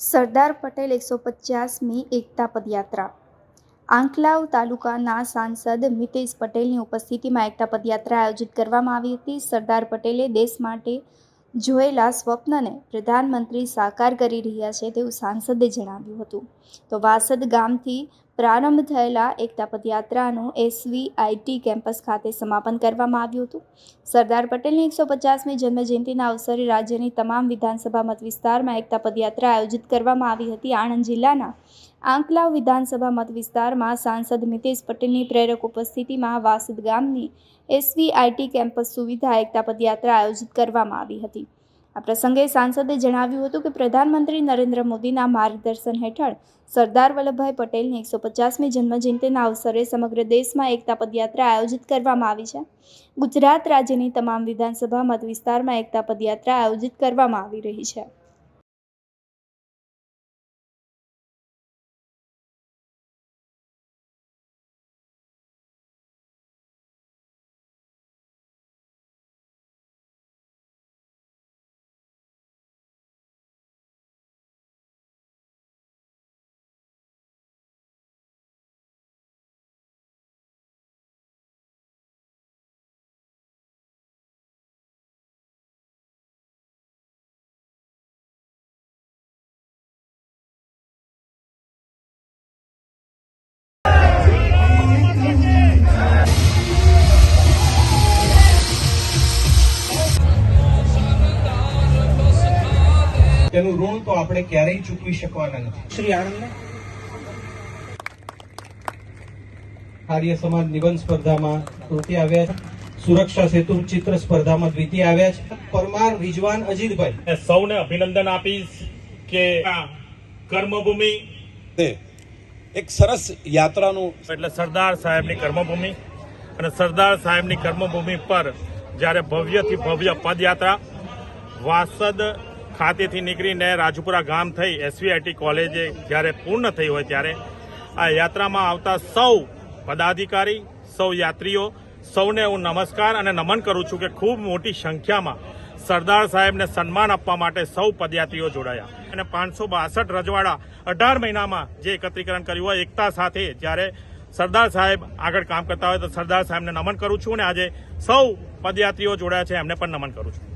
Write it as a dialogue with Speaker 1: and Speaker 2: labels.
Speaker 1: સરદાર પટેલ એકસો પચાસમી એકતા પદયાત્રા. આંકલાવ તાલુકાના સાંસદ મિતેશ પટેલની ઉપસ્થિતિમાં એકતા પદયાત્રા આયોજિત કરવામાં આવી હતી. સરદાર પટેલે દેશ માટે જોયેલા સ્વપ્નને પ્રધાનમંત્રી સાકાર કરી રહ્યા છે તેવું સાંસદે જણાવ્યું હતું. તો વાસદ ગામથી પ્રારંભ થયેલા એકતા પદયાત્રાનું એસવી આઈટી કેમ્પસ ખાતે સમાપન કરવામાં આવ્યું હતું. સરદાર પટેલની એકસો પચાસમી જન્મજયંતિના અવસરે રાજ્યની તમામ વિધાનસભા મત વિસ્તારમાં એકતા પદયાત્રા આયોજિત કરવામાં આવી હતી. આણંદ જિલ્લાના આંકલાવ વિધાનસભા મત વિસ્તારમાં સાંસદ મિતેશ પટેલની પ્રેરક ઉપસ્થિતિમાં વાસદ ગામની એસવી આઈટી કેમ્પસ સુવિધા એકતા પદયાત્રા આયોજિત કરવામાં આવી હતી. આ પ્રસંગે સાંસદે જણાવ્યું હતું કે પ્રધાનમંત્રી નરેન્દ્ર મોદીના માર્ગદર્શન હેઠળ સરદાર વલ્લભભાઈ પટેલની એકસો પચાસમી જન્મજયંતિના અવસરે સમગ્ર દેશમાં એકતા પદયાત્રા આયોજિત કરવામાં આવી છે. ગુજરાત રાજ્યની તમામ વિધાનસભા મત વિસ્તારમાં એકતા પદયાત્રા આયોજિત કરવામાં આવી રહી છે.
Speaker 2: તેનું ઋણ તો આપણે ક્યારેય ચૂકવી શકવાના નથી.
Speaker 3: શ્રી આણંદ
Speaker 2: આર્ય સમાજ નિબંધ સ્પર્ધામાં તૃતીય આવ્યા છે. સુરક્ષા સેતુ ચિત્ર સ્પર્ધામાં દ્વિતીય આવ્યા છે. પરમાર વિજવાન અજીતભાઈ.
Speaker 4: સૌને અભિનંદન આપીશ કે આ કર્મભૂમિ
Speaker 5: તે એક સરસ યાત્રાનું
Speaker 4: એટલે સરદાર સાહેબની કર્મભૂમિ અને સરદાર સાહેબની કર્મભૂમિ પર જ્યારે ભવ્યથી ભવ્ય પદયાત્રા વાસદ ખાતેથી નીકળીને રાજપુરા ગામ થઈ એસવીઆઈટી કોલેજે જ્યારે પૂર્ણ થઈ હોય ત્યારે આ યાત્રામાં આવતા સૌ પદાધિકારી, સૌ યાત્રીઓ, સૌને હું નમસ્કાર અને નમન કરું છું કે ખૂબ મોટી સંખ્યામાં સરદાર સાહેબને સન્માન આપવા માટે સૌ પદયાત્રીઓ જોડાયા. અને પાંચસો બાસઠ રજવાડા અઢાર મહિનામાં જે એકત્રીકરણ કર્યું હોય એકતા સાથે જ્યારે સરદાર સાહેબ આગળ કામ કરતા હોય તો સરદાર સાહેબને નમન કરું છું અને આજે સૌ પદયાત્રીઓ જોડાયા છે, એમને પણ નમન કરું છું.